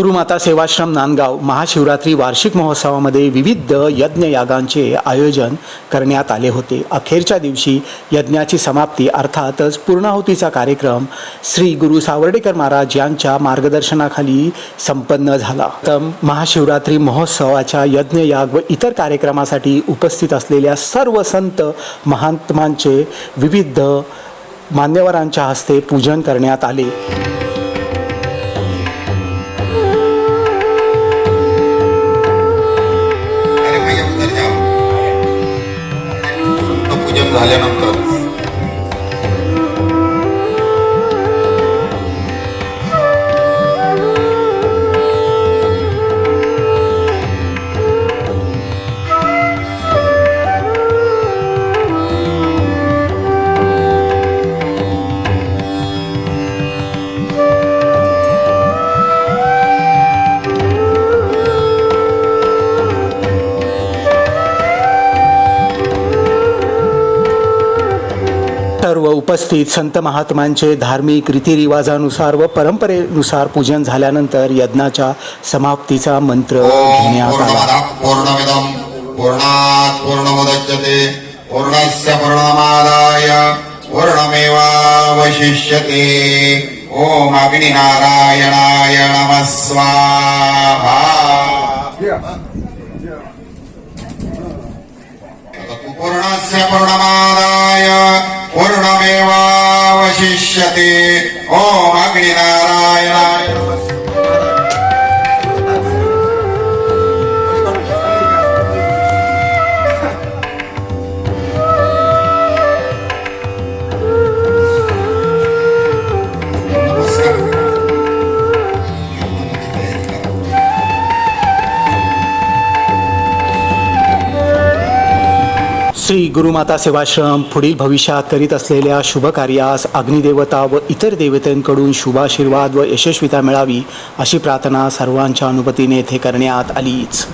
गुरुमाता सेवाश्रम नांदगाव महाशिवरात्री वार्षिक महोत्सवामध्ये विविध यज्ञयागांचे आयोजन करण्यात आले होते. अखेरच्या दिवशी यज्ञाची समाप्ती अर्थातच पूर्णाहुतीचा कार्यक्रम श्री गुरु सावर्डेकर महाराज यांच्या मार्गदर्शनाखाली संपन्न झाला. तर महाशिवरात्री महोत्सवाच्या यज्ञयाग व इतर कार्यक्रमासाठी उपस्थित असलेल्या सर्व संत महात्मांचे विविध मान्यवरांच्या हस्ते पूजन करण्यात आले. झाल्यानंतर. सर्व उपस्थित संत महात्मांचे धार्मिक रीतिरिवाजानुसार व परंपरेनुसार पूजन झाल्यानंतर यज्ञाच्या समाप्तीचा मंत्र घेण्यात आला. पूर्णमेवावशिष्यते। ओम अग्निनारायणाय नमः स्वाहा। पूर्णस्य पूर्णमादाय। पूर्णमेवावशिष्यते ओम अग्निनारायणाय श्री गुरुमाता सेवाश्रम पुढील भविष्यात करीत असलेल्या शुभ कार्यास अग्निदेवता व इतर देवतांकडून शुभाशीर्वाद व यशस्विता मिळावी अशी प्रार्थना सर्वांच्या अनुमतीने येथे करण्यात आलीच.